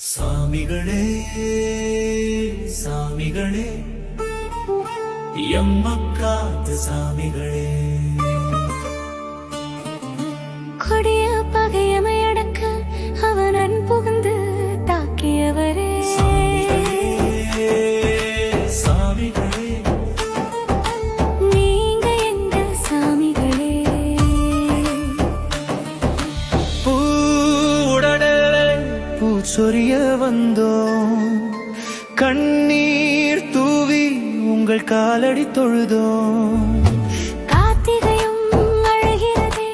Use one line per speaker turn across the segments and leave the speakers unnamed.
சாமிகளே சாமிகளே எம்மக்காத்து சாமிகளே.
பூச்சொரிய வந்தோம். கண்ணீர் தூவி உங்கள் காலடி தொழுதோம்.
கார்த்திகையும் அழகிறதே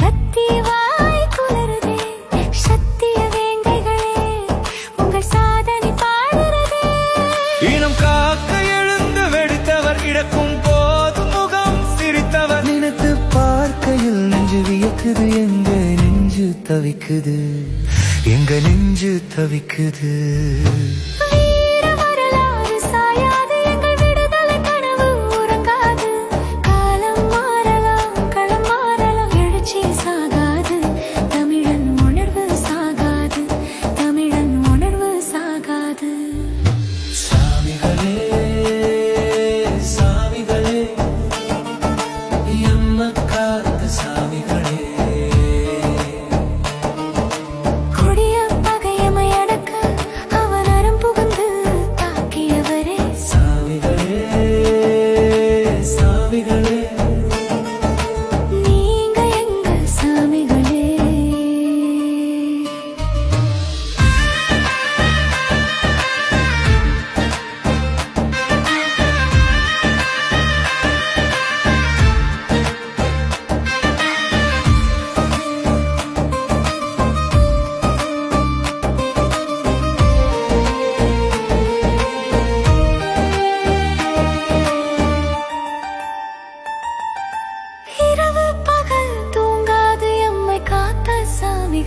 கத்தி வாய் குளறுதே சத்திய வேங்கைகளே உங்கள் சாதனை பாடுறதே.
இனம் காக்க எழுந்து வெடித்தவர் கிடக்கும் போது முகம் சிரித்தவர். நினைத்து பார்க்கையில் நெஞ்சு வியக்குது எங்க நெஞ்சு தவிக்குது. எங்க நெஞ்சு தவிக்குது.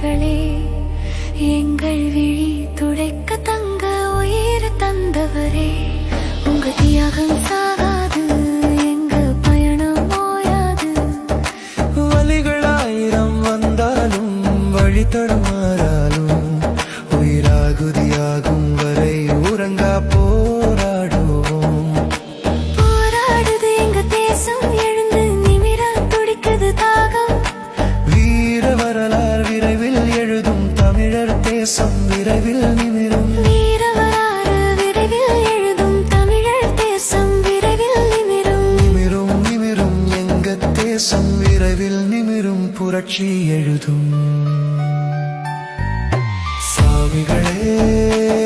சாமிகளே
எங்கள் விழி துடைக்க தங்க உயிர் தந்தவரே. உங்க தியாகம் சாகாது எங்க பயணம் ஓயாது
வலிகள் ஆயிரம் வந்தாலும் வழி தடுமாறாலும் உயிராகுதியாகும் வரை உறங்கா போராடுவோம்.
போராடுது எங்க தேசம்
தமிழர் தேசம் விரைவில் நிமிரும்.
வீரவராறு விரைவில் எழுதும் தமிழர் தேசம் விரைவில் நிமிரும்.
நிமிரும் நிமிரும் புரட்சி எழுதும். சாமிகளே.